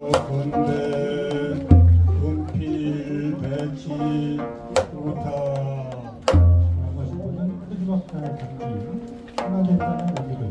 건배, 은필, 배치, 우타 라고 하시면 크리스마스의 단지 하나 됐다는 의미를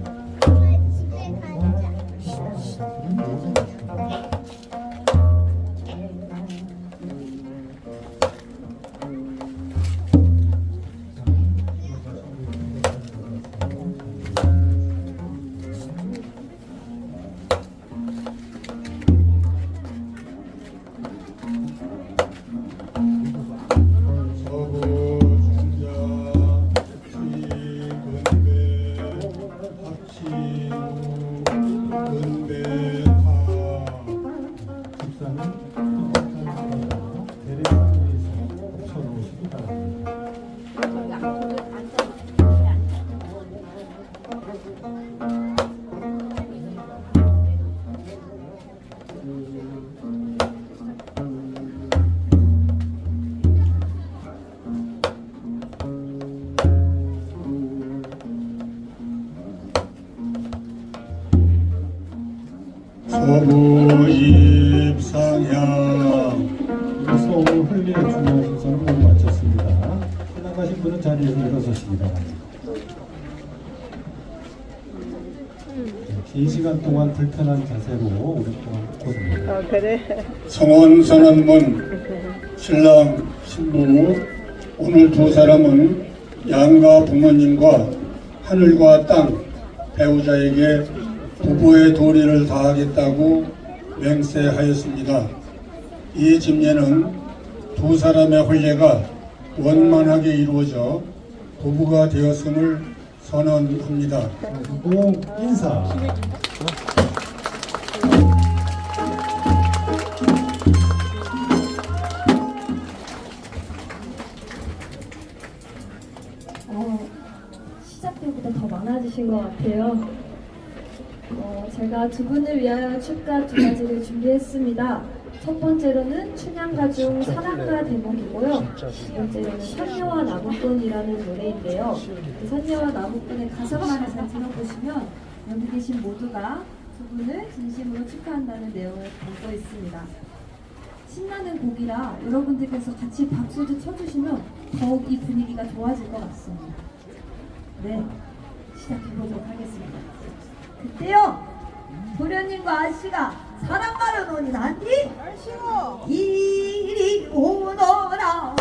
모두 마쳤습니다. 분은 자리에서 일어서시기 바랍니다. 긴 시간 동안 불편한 자세로 오랫동안 걷습니다. 아 그래. 성원 선언문 신랑 신부 오늘 두 사람은 양가 부모님과 하늘과 땅 배우자에게 부부의 도리를 다하겠다고 맹세하였습니다. 이 집례는 두 사람의婚례가 원만하게 이루어져 부부가 되었음을 선언합니다. 그리고 인사. 어, 시작 때보다 더 많아지신 것 같아요. 어, 제가 두 분을 위하여 축가 두 가지를 준비했습니다. 첫 번째로는 춘향가 중 사랑가 대목이고요. 두 번째로는 선녀와 나무꾼이라는 노래인데요. 그 선녀와 나무꾼의 가사만 잘 들어보시면 여기 계신 모두가 두 분을 진심으로 축하한다는 내용을 담고 있습니다. 신나는 곡이라 여러분들께서 같이 박수도 쳐주시면 더욱 이 분위기가 좋아질 것 같습니다. 네, 시작해보도록 하겠습니다. 그때요, 도련님과 아씨가 사랑하러 노니? 난디 이리 오너라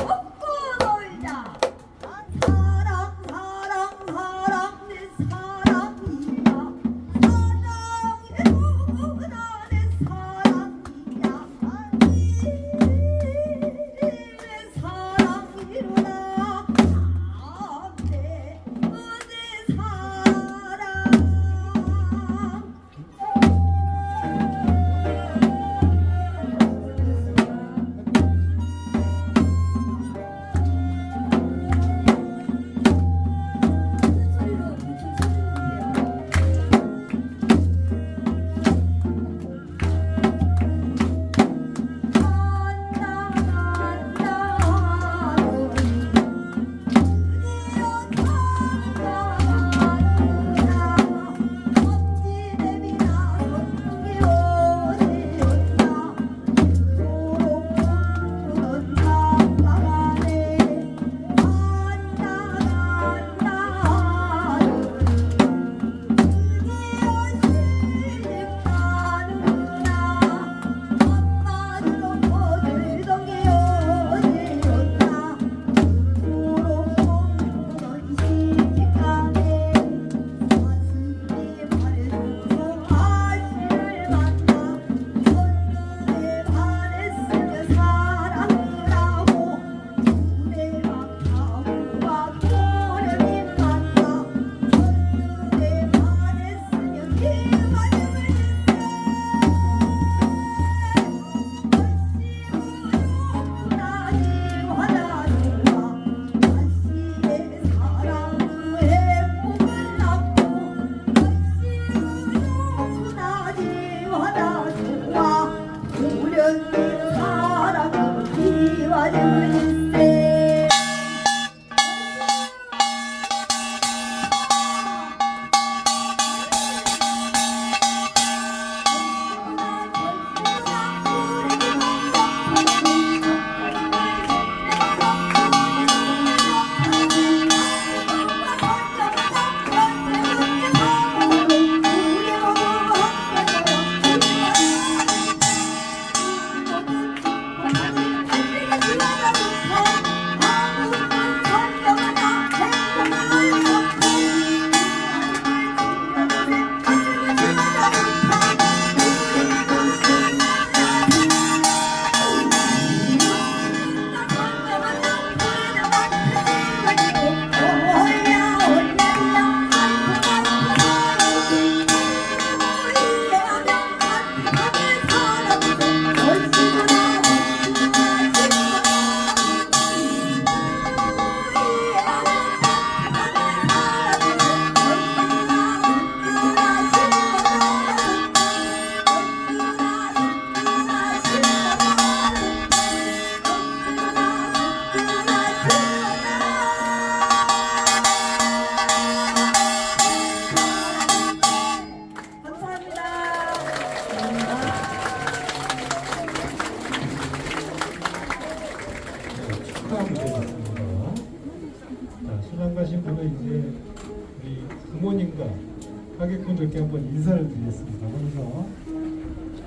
어머님께 한번 인사를 드리겠습니다. 그래서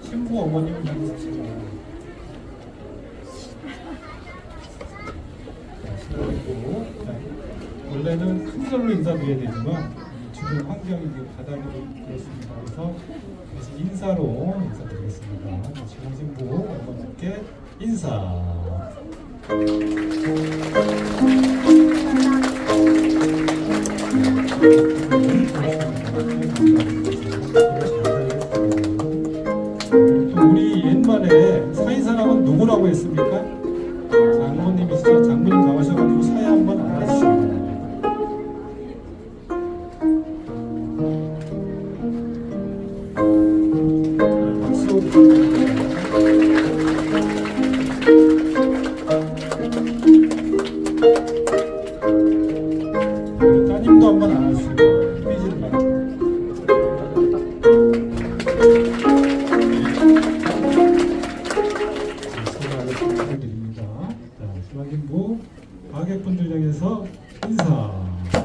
신부 어머님을. 그리고 원래는 큰 걸로 인사드려야 되지만 지금 환경이 바닥으로 그렇습니다. 그래서 다시 인사로 인사드리겠습니다. 지금 신부 어머님께 인사. 누구라고 했습니까? 장모님이시죠? 장모님 마지막 인부 과객분들 향해서 인사.